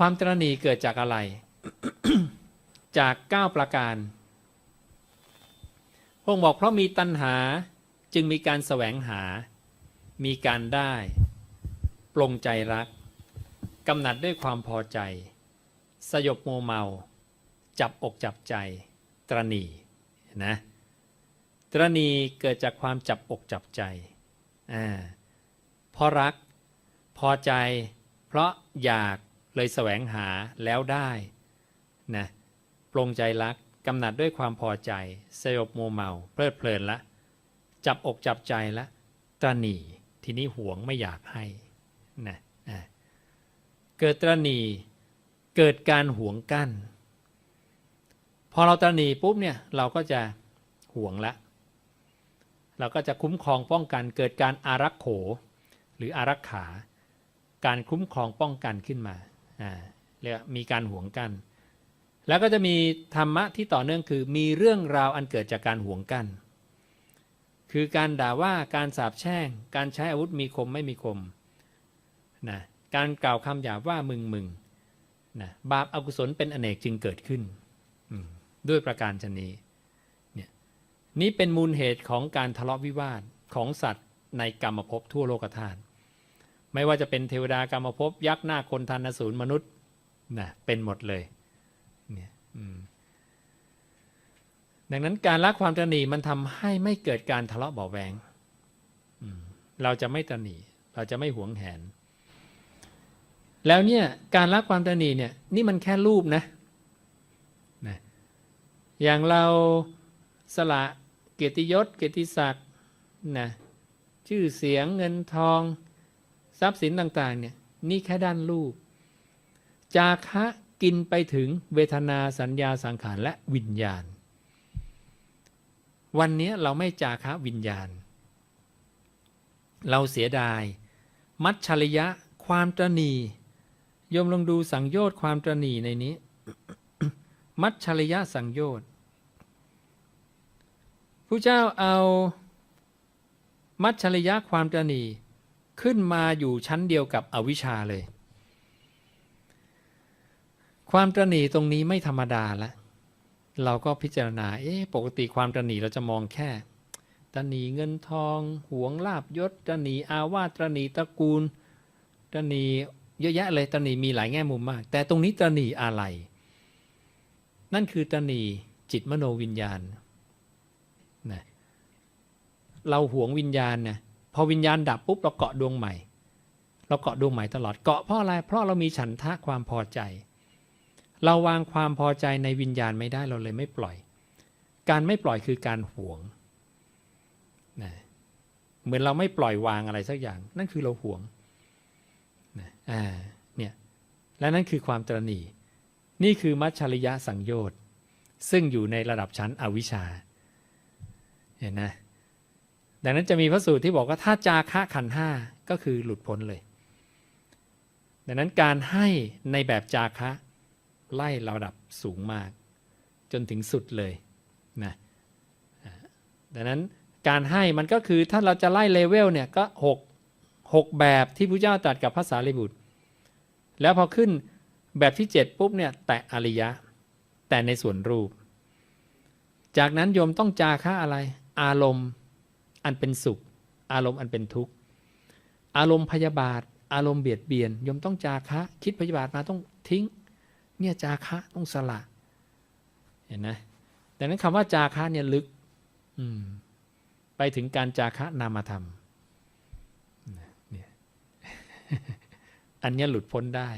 ความตรณีเกิดจากอะไร จาก 9 ประการ พระองค์บอกเพราะมีตัณหาจึงมีการแสวงหา มีการได้ ปลงใจรัก กำหนัดด้วยความพอใจ สยบโมเมา จับอกจับใจ ตรณีนะตรณีเกิดจากความจับอกจับใจอ่าเพราะรัก พอใจ เพราะอยาก เลยแสวงหาแล้วได้นะปลงใจรักกำหนัดด้วยความพอใจสยบโมเมาเพลิดเพลินละ จับอกจับใจละตรณีทีนี้หวงไม่อยากให้นะเกิดตรณีเกิดการหวงกั้น พอเราตรณีปุ๊บเนี่ยเราก็จะหวงละ เราก็จะคุ้มครองป้องกันเกิดการอารักโข หรืออารักขา การคุ้มครองป้องกันขึ้นมา เรียกมีการห่วงกัน แล้วก็จะมีธรรมะที่ต่อเนื่องคือมีเรื่องราวอันเกิดจากการห่วงกัน คือการด่าว่าการสาปแช่ง การใช้อาวุธมีคมไม่มีคมนะการกล่าวคำหยาบว่ามึงมึงนะบาปอากุศลเป็นอเนกจึงเกิดขึ้น ด้วยประการชนนี้เนี่ยนี่เป็นมูลเหตุของการทะเลาะวิวาทของสัตว์ในกรรมภพทั่วโลกธาตุ ไม่ว่าจะเป็นเทวดากรรมภพยักษ์หน้าคนทันอสูรมนุษย์นะเป็นหมดเลยเนี่ยอืมดังนั้นการละความตนีมันทำให้ไม่เกิดการทะเลาะเบาแวงอืมเราจะไม่ตนีเราจะไม่หวงแหน แล้วเนี่ยการละความตนีเนี่ยนี่มันแค่รูปนะนะอย่างเราสละเกียรติยศเกียรติศักดิ์นะชื่อเสียงเงินทอง ทรัพย์สินต่างๆเนี่ยนี่แค่ด้านรูป จาคะกินไปถึงเวทนาสัญญาสังขารและวิญญาณ วันนี้เราไม่จาคะวิญญาณ เราเสียดาย มัจฉริยะความตรณีโยมลองดูสังโยชน์ความตรณีในนี้ มัจฉริยะสังโยชน์ผู้เจ้าเอามัจฉริยะความตรณี ขึ้นมาอยู่ชั้นเดียวกับอวิชชาเลย ความตรณีตรงนี้ไม่ธรรมดาล้วเราก็พิจารณา เอ๊ะปกติความตรณีเราจะมองแค่ตรณีเงินทองหวงลาบยศตรณีอาวาตรณีตระกูลตรณีเยอะแยะเลยตรณีมีหลายแง่มุมมาก แต่ตรงนี้ตรณีอะไร นั่นคือตรณีจิตมโนวิญญาณนะเราหวงวิญญาณนะ อวิญญาณดับปุ๊บเราเกาะดวงใหม่ เราเกาะดวงใหม่ตลอดเกาะเพราะอะไรเพราะเรามีฉันทะความพอใจ เราวางความพอใจในวิญญาณไม่ได้เราเลยไม่ปล่อย การไม่ปล่อยคือการหวงนะเหมือนเราไม่ปล่อยวางอะไรสักอย่าง นั่นคือเราหวงนะอ่าเนี่ยและนั่นคือความตรณีนี่คือมัชชริยะสังโยชน์ซึ่งอยู่ในระดับชั้นอวิชชาเห็นนะ ดังนั้นจะมีพระสูตรที่บอกว่าถ้าจาคะขันห้าก็คือหลุดพ้นเลย ดังนั้นการให้ในแบบจาคะไล่ระดับสูงมาก จนถึงสุดเลยนะดังนั้นการให้มันก็คือถ้าเราจะไล่เลเวลเนี่ยก็หกหกแบบที่พระเจ้าตรัสกับภาษาลิบุตร แล้วพอขึ้นแบบที่ 7 ปุ๊บเนี่ยแตะอริยะ แต่ในส่วนรูป จากนั้นโยมต้องจาค่าอะไร อารมณ์ อันเป็นสุข อารมณ์อันเป็นทุกข์ อารมณ์พยาบาท อารมณ์เบียดเบียนยมต้องจาคะ คิดพยาบาทมาต้องทิ้ง เนี่ยจาคะต้องสละ เห็นไหมดังนั้นคำว่าจาคะเนี่ยลึก อืม ไปถึงการจาคะนามธรรม เนี่ย อันนี้หลุดพ้นได้